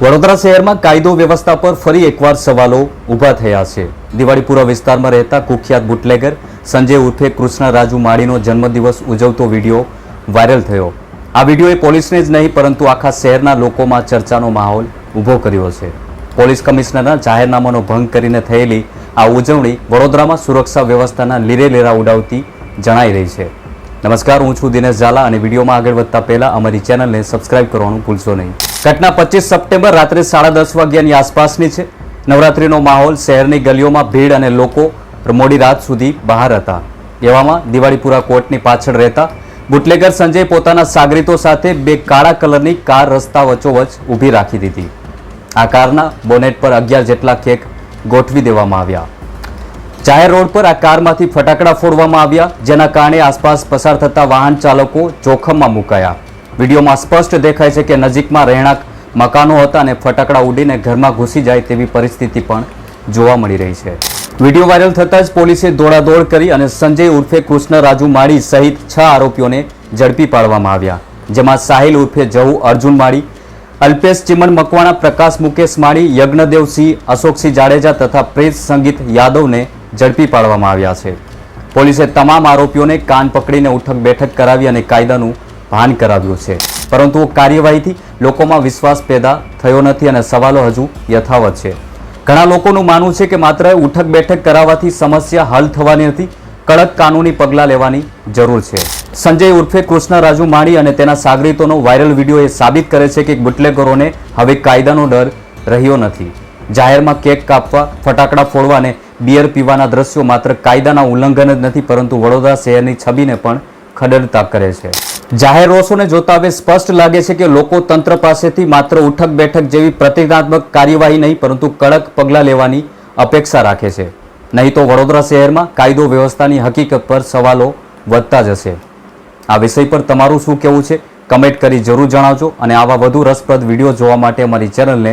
વડોદરા શહેરમાં કાયદો વ્યવસ્થા પર ફરી એકવાર સવાલો ઊભા થયા છે. દિવાળીપુરા વિસ્તારમાં રહેતા કુખ્યાત બુટલેગર સંજય ઉર્ફે કૃષ્ણ રાજુ માળીનો જન્મદિવસ ઉજવતો વીડિયો વાયરલ થયો. આ વિડીયોએ પોલીસને જ નહીં, પરંતુ આખા શહેરના લોકોમાં ચર્ચાનો માહોલ ઊભો કર્યો છે. પોલીસ કમિશનરના જાહેરનામાનો ભંગ કરીને થયેલી આ ઉજવણી વડોદરામાં સુરક્ષા વ્યવસ્થાના લીરે લેરા ઉડાવતી જણાઈ રહી છે. નમસ્કાર, હું છું દિનેશ ઝાલા અને વિડીયોમાં આગળ વધતા પહેલા અમારી ચેનલને સબસ્ક્રાઇબ કરવાનું ભૂલશો નહીં. ઘટના પચીસ સપ્ટેમ્બર રાત્રે સાડા દસ વાગ્યાની આસપાસની છે. નવરાત્રીનો માહોલ શહેરની ગલીઓમાં ભીડ અને લોકો મોડી રાત સુધી બહાર હતા. એવામાં દિવાળીપુરા કોર્ટની પાછળ રહેતા બુટલેગર સંજય પોતાના સાગરીતો સાથે બે કાળા કલરની કાર રસ્તા વચ્ચોવચ ઊભી રાખી દીધી. આ કારના બોનેટ પર અગિયાર જેટલા કેક ગોઠવી દેવામાં આવ્યા. જાહેર રોડ પર આ કારમાંથી ફટાકડા ફોડવામાં આવ્યા, જેના કારણે આસપાસ પસાર થતા વાહન ચાલકો જોખમમાં મુકાયા. વિડીયોમાં સ્પષ્ટ દેખાય છે કે નજીકમાં રહેણાંક મકાનો હતા અને ફટાકડા ઉડીને ઘરમાં ઘૂસી જાય તેવી પરિસ્થિતિ પણ જોવા મળી રહી છે. વીડિયો વાયરલ થતાં જ પોલીસે દોડાદોડ કરી અને સંજય ઉર્ફે કૃષ્ણ રાજુ માળી સહિત છ આરોપીઓને ઝડપી પાડવામાં આવ્યા, જેમાં સાહિલ ઉર્ફે જહુ, અર્જુન માળી, અલ્પેશ ચિમન મકવાણા, પ્રકાશ મુકેશ માળી યજ્ઞદેવસિંહ અશોકસિંહ જાડેજા તથા પ્રેસ સંગીત યાદવને ઝડપી પાડવામાં આવ્યા છે. પોલીસે તમામ આરોપીઓને કાન પકડીને ઉઠક બેઠક કરાવી અને કાયદાનું ભાન કરાવ્યું છે. પરંતુ કાર્યવાહીથી લોકોમાં વિશ્વાસ પેદા થયો નથી અને સવાલો હજુ યથાવત છે. ઘણા લોકોનું માનવું છે કે માત્ર ઉઠક બેઠક કરાવવાથી સમસ્યા હલ થવાની નથી, કડક કાનૂની પગલાં લેવાની જરૂર છે. સંજય ઉર્ફે કૃષ્ણ રાજુ માણી અને તેના સાગરીતોનો વાયરલ વીડિયો એ સાબિત કરે છે કે બુટલેગરોને હવે કાયદાનો ડર રહ્યો નથી. જાહેરમાં કેક કાપવા, ફટાકડા ફોડવા અને બિયર પીવાના દ્રશ્યો માત્ર કાયદાના ઉલ્લંઘન જ નથી, પરંતુ વડોદરા શહેરની છબીને પણ ખડડતા કરે છે. જાહેર રોષોને જોતા હવે સ્પષ્ટ લાગે છે કે લોકો તંત્ર પાસેથી માત્ર ઉઠક બેઠક જેવી પ્રતિકાત્મક કાર્યવાહી નહીં, પરંતુ કડક પગલાં લેવાની અપેક્ષા રાખે છે. નહીં તો વડોદરા શહેરમાં કાયદો વ્યવસ્થાની હકીકત પર સવાલો વધતા જશે. આ વિષય પર તમારું શું કહેવું છે? કમેન્ટ કરી જરૂર જણાવજો અને આવા વધુ રસપ્રદ વીડિયો જોવા માટે અમારી ચેનલને